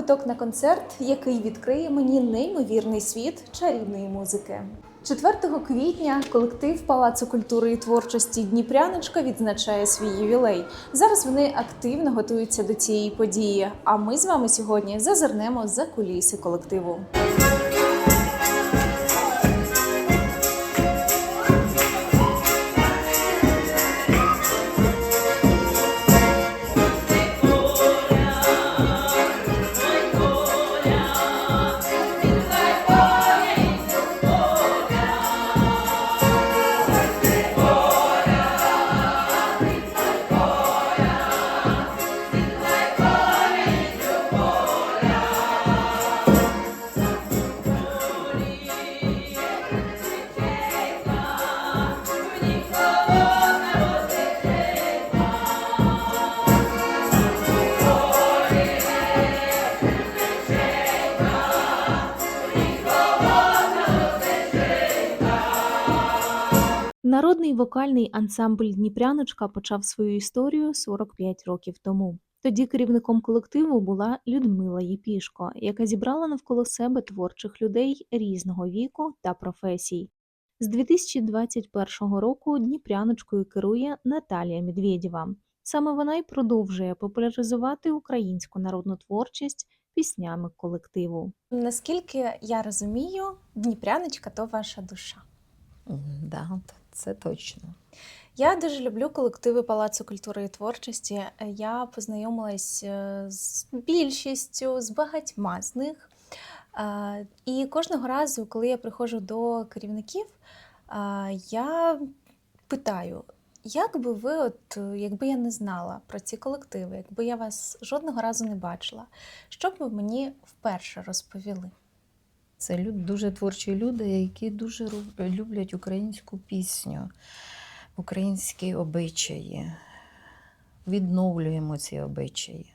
квиток на концерт, який відкриє мені неймовірний світ чарівної музики. 4 квітня колектив Палацу культури і творчості Дніпряночка відзначає свій ювілей. Зараз вони активно готуються до цієї події. А ми з вами сьогодні зазирнемо за куліси колективу. Народний вокальний ансамбль Дніпряночка почав свою історію 45 років тому. Тоді керівником колективу була Людмила Єпішко, яка зібрала навколо себе творчих людей різного віку та професій. З 2021 року Дніпряночкою керує Наталія Медведєва. Саме вона й продовжує популяризувати українську народну творчість піснями колективу. Наскільки я розумію, Дніпряночка то ваша душа. Да, це точно. Я дуже люблю колективи Палацу культури і творчості. Я познайомилась е, з більшістю, з багатьма з них. Е, І кожного разу, коли я приходжу до керівників, е, я питаю, як би ви, от, якби я не знала про ці колективи, якби я вас жодного разу не бачила, що б ви мені вперше розповіли? Це люд, дуже творчі люди, які дуже люблять українську пісню, українські обичаї. Відновлюємо ці обичаї.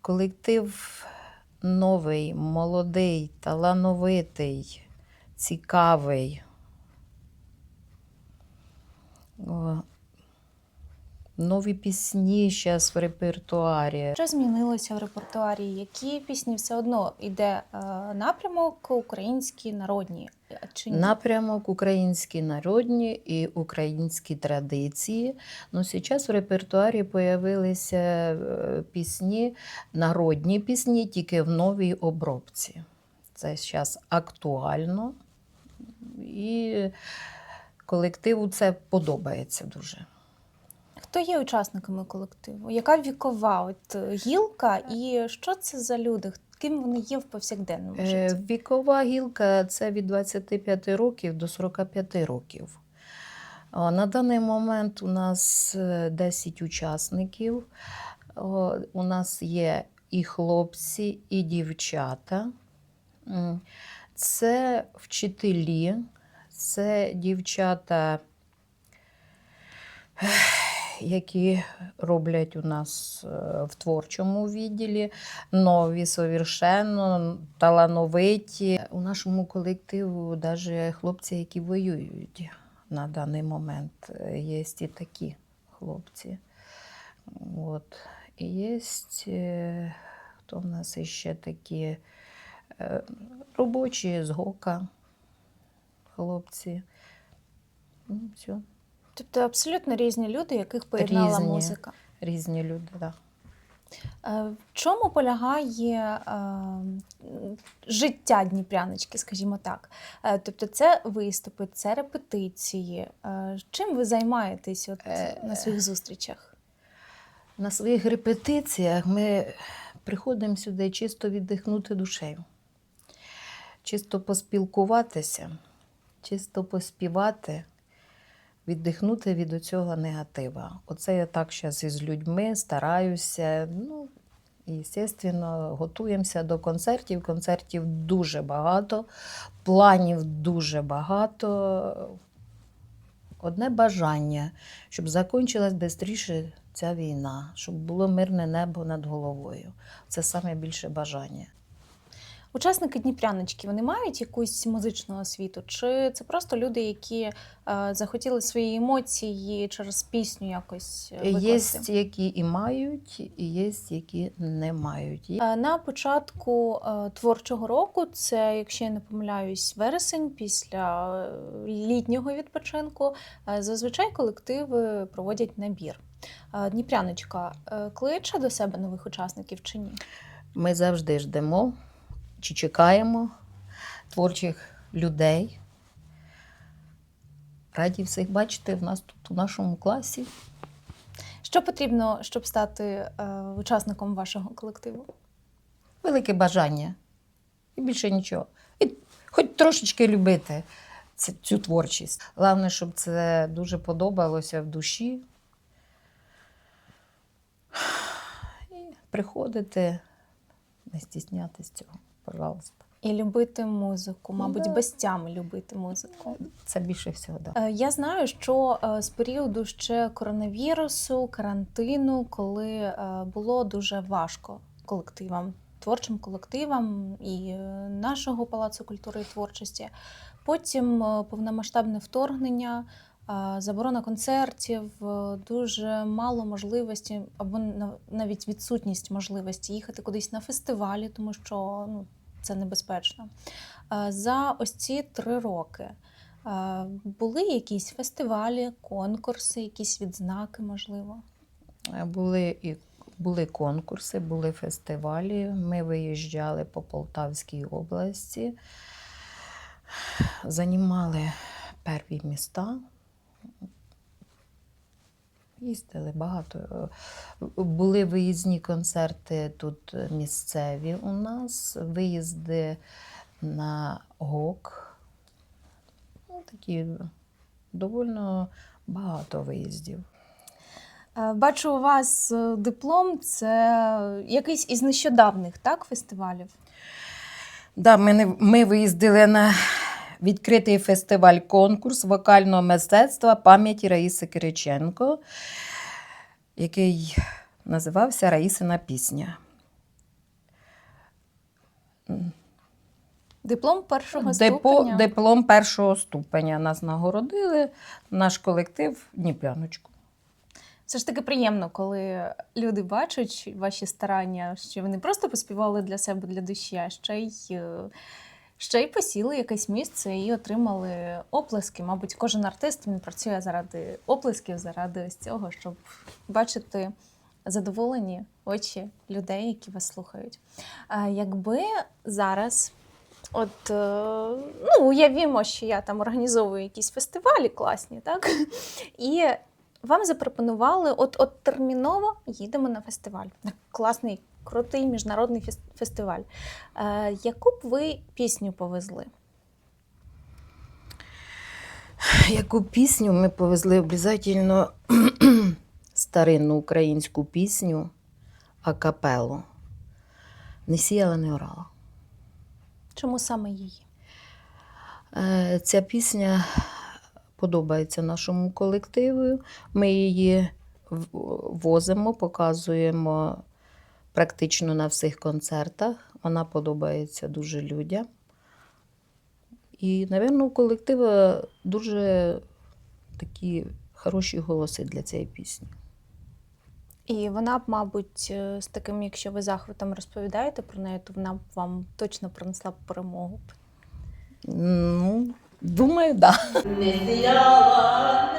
Колектив новий, молодий, талановитий, цікавий. Нові пісні зараз в репертуарі. Що змінилося в репертуарі? Які пісні все одно йде е, напрямок українські народні? Чи ні? Напрямок українські народні і українські традиції. Ну, зараз в репертуарі з'явилися е, пісні, народні пісні, тільки в новій обробці. Це зараз актуально. І колективу це подобається дуже. Хто є учасниками колективу? Яка вікова от, е, гілка, і що це за люди? Ким вони є в повсякденному Е, житті? Вікова гілка це від 25 років до 45 років. На даний момент у нас е, 10 учасників. У нас є і хлопці, і дівчата. Це вчителі, це дівчата, які роблять у нас е, в творчому відділі нові, совершенно талановиті. У нашому колективу навіть хлопці, які воюють на даний момент, е, є і такі хлопці. От. І є, е, хто в нас ще такі робочі з ГОКа, хлопці. Ну, все. Тобто абсолютно різні люди, яких поєднала Різні. музика. Різні люди, так. Да. Е, В чому полягає е, життя Дніпряночки, скажімо так? Е, Тобто, це виступи, це репетиції. Чим ви займаєтесь от, на своїх зустрічах? На своїх репетиціях ми приходимо сюди чисто віддихнути душею, чисто поспілкуватися, чисто поспівати, віддихнути від цього негатива. Оце я так зараз із людьми стараюся. Ну, і, звісно, готуємося до концертів. Концертів дуже багато, планів дуже багато. Одне бажання, щоб закінчилась швидше ця війна, щоб було мирне небо над головою. Це саме більше бажання. Учасники Дніпряночки вони мають якусь музичну освіту, чи це просто люди, які е, захотіли свої емоції через пісню якось е, Є, які і мають, і є, які не мають. Е, На початку творчого року, це, якщо я не помиляюсь, вересень після літнього відпочинку, зазвичай колективи проводять набір. Дніпряночка кличе до себе нових учасників чи ні? Ми завжди ждемо чи чекаємо творчих людей. Раді всіх бачити в нас тут у нашому класі. Що потрібно, щоб стати е, учасником вашого колективу? Велике бажання. І більше нічого. І хоч трошечки любити цю, цю творчість. Головне, щоб це дуже подобалося в душі. І приходити, не стіснятися цього, пожалуйста. І любити музику, мабуть, Да. без тями любити музику. Це більше всього. Да. Е, Я знаю, що е, з періоду ще коронавірусу, карантину, коли е, було дуже важко колективам, творчим колективам і нашого палацу культури і творчості. Потім повномасштабне вторгнення, заборона концертів, дуже мало можливості або на- навіть відсутність можливості їхати кудись на фестивалі, тому що ну, це небезпечно. Е, За ось ці три роки. Е, Були якісь фестивалі, конкурси, якісь відзнаки, можливо. Е, Були і були конкурси, були фестивалі. Ми виїжджали по Полтавській області, займали перві міста. Їздили багато. Е, Були виїзні концерти тут місцеві у нас, виїзди на ГОК. Ну, такі довольно багато виїздів. Е, Бачу, у вас е, диплом це якийсь із нещодавних так, фестивалів. Да, ми, не- ми виїздили на відкритий фестиваль-конкурс вокального мистецтва пам'яті Раїси Кириченко, який називався Раїсина пісня. Диплом першого Депо, ступеня. диплом першого ступеня нас нагородили, наш колектив Дніпряночку. Все ж таки приємно, коли люди бачать ваші старання, що ви не просто поспівали для себе для душі, а ще й, е, ще й посіли якесь місце і отримали оплески. Мабуть, кожен артист він працює заради оплесків, заради ось цього, щоб бачити задоволені очі людей, які вас слухають. Якби зараз. От, е, ну, уявімо, що я там організовую якісь фестивалі класні, так? І вам запропонували, от, от терміново їдемо на фестиваль. Класний, крутий міжнародний фес- фестиваль. Е, яку б ви пісню повезли? Яку пісню ми повезли обов'язково старинну українську пісню акапелу. Не сіяла, не орала. Чому саме її? Е, Ця пісня подобається нашому колективу. Ми її возимо, показуємо практично на всіх концертах. Вона подобається дуже людям. І, напевно, у колективу дуже такі хороші голоси для цієї пісні. І вона б, мабуть, е, з таким, якщо ви захватом розповідаєте про неї, то вона б вам точно принесла б перемогу. Ну, думаю, так. Да.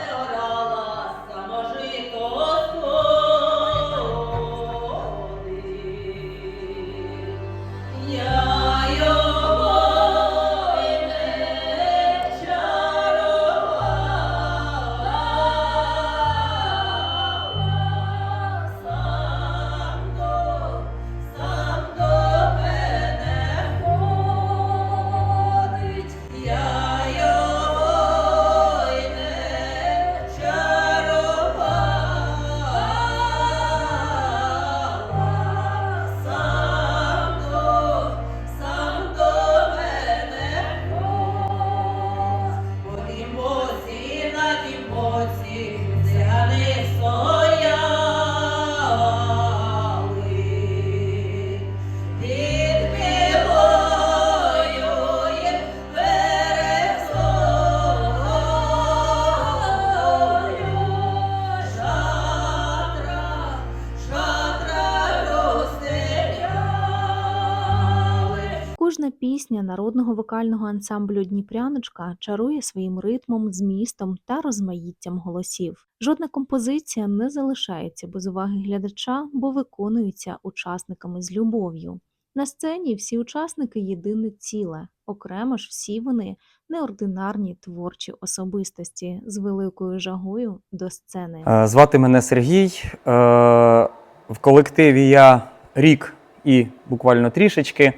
Пісня народного вокального ансамблю Дніпряночка чарує своїм ритмом, змістом та розмаїттям голосів. Жодна композиція не залишається без уваги глядача, бо виконується учасниками з любов'ю. На сцені всі учасники єдине ціле, окремо ж всі вони неординарні творчі особистості з великою жагою до сцени. Е, Звати мене Сергій. Е, В колективі я рік і буквально трішечки.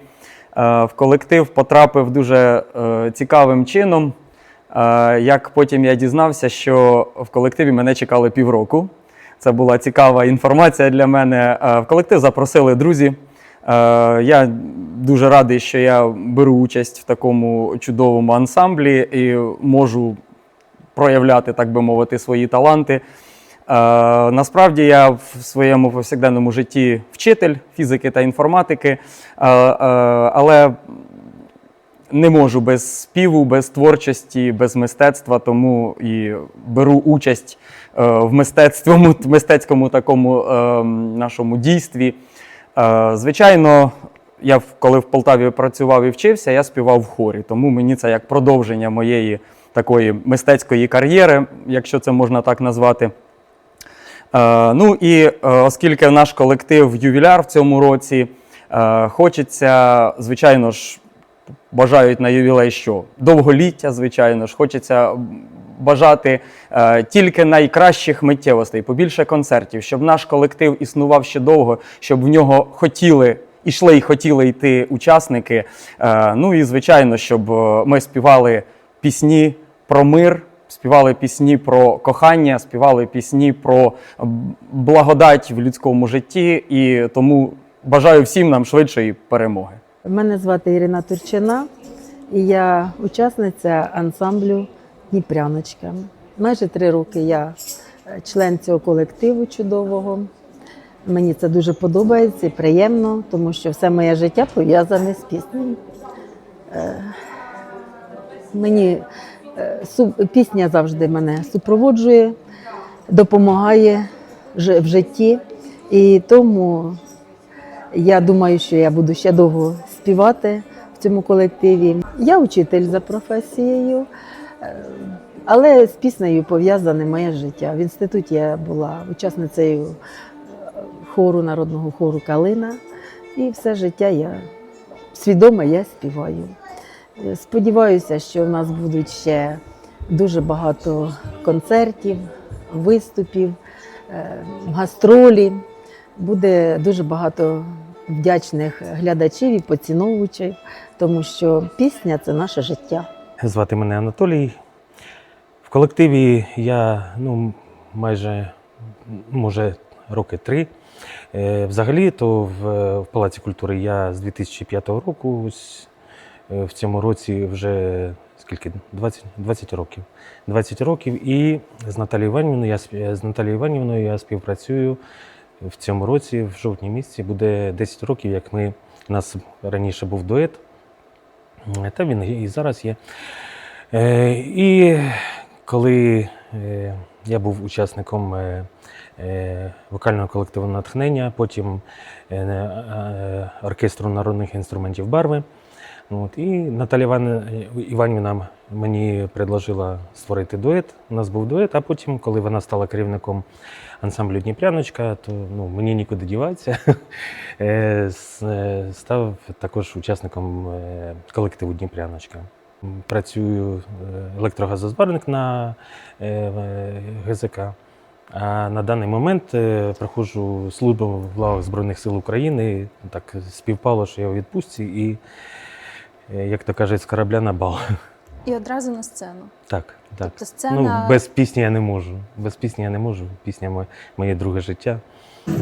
Е, В колектив потрапив дуже е, цікавим чином. Е, Як потім я дізнався, що в колективі мене чекали півроку. Це була цікава інформація для мене. В колектив запросили друзі. Я дуже радий, що я беру участь в такому чудовому ансамблі і можу проявляти, так би мовити, свої таланти. Е, насправді я в своєму повсякденному житті вчитель фізики та інформатики, е, е, але не можу без співу, без творчості, без мистецтва, тому і беру участь в мистецтвому, мистецькому такому нашому дійстві. Звичайно, я коли в Полтаві працював і вчився, я співав в хорі, тому мені це як продовження моєї такої мистецької кар'єри, якщо це можна так назвати. Е, ну і е, оскільки наш колектив ювіляр в цьому році, е, хочеться, звичайно ж, бажають на ювілей що? Довголіття, звичайно ж, хочеться бажати тільки найкращих миттєвостей, побільше концертів, щоб наш колектив існував ще довго, щоб в нього хотіли. Ішли і хотіли йти учасники. Ну і звичайно, щоб ми співали пісні про мир, співали пісні про кохання, співали пісні про благодать в людському житті. І тому бажаю всім нам швидшої перемоги. Мене звати Ірина Турчина, і я учасниця ансамблю Дніпряночка. Майже три роки я е, член цього колективу чудового. Мені це дуже подобається і приємно, тому що все моє життя пов'язане з піснею. Е, Мені пісня завжди мене супроводжує, допомагає в житті. І тому я думаю, що я буду ще довго співати в цьому колективі. Я учитель за професією, е, але з піснею пов'язане моє життя. В інституті я була учасницею е, хору народного хору Калина, і все життя я свідомо я співаю. Сподіваюся, що в нас будуть ще дуже багато концертів, виступів, е, гастролі. Буде дуже багато вдячних глядачів і поціновувачів, тому що пісня це наше життя. Звати мене Анатолій. В колективі я ну, майже може роки три. Е, Взагалі, то в, Палаці культури я з 2005 року, ось, в цьому році вже скільки? 20, 20 років. 20 років. І з Наталією Іванівною я, з Наталією Іванівною я співпрацюю в цьому році, в жовтні місяці, буде 10 років, як ми, у нас раніше був дует, е, та він і зараз є. Е, і коли е, я був учасником е, е, вокального колективу натхнення, потім е, е, оркестру народних інструментів барви. От, і Наталя Іван, Іванівна мені предложила створити дует. У нас був дует, а потім, коли вона стала керівником ансамблю Дніпряночка, то ну, мені нікуди діватися. Е, е, Став також учасником е, колективу Дніпряночка. Працюю е, електрогазозварник на ГЗК. А на даний момент проходжу службу в лавах Збройних сил України. Так співпало, що я у відпустці і, як то кажуть, з корабля на бал. І одразу на сцену. Так, так. Тобто сцена Ну, без пісні я не можу. Без пісні я не можу. Пісня моє, моє друге життя. Полю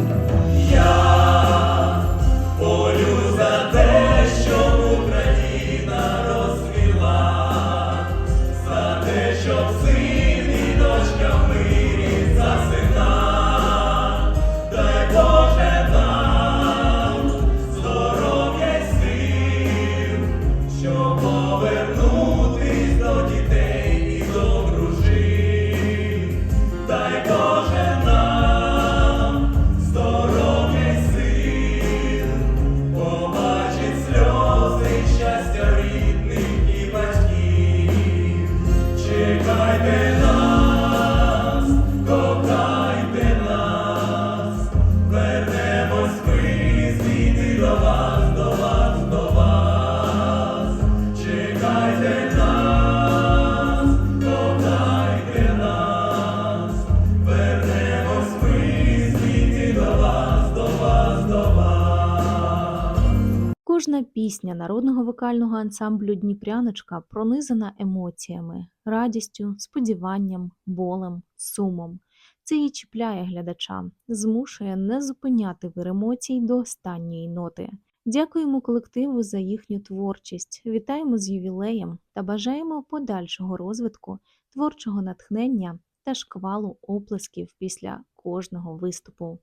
Пісня народного вокального ансамблю Дніпряночка пронизана емоціями, радістю, сподіванням, болем, сумом. Це і чіпляє глядача, змушує не зупиняти вир емоцій до останньої ноти. Дякуємо колективу за їхню творчість, вітаємо з ювілеєм та бажаємо подальшого розвитку, творчого натхнення та шквалу оплесків після кожного виступу.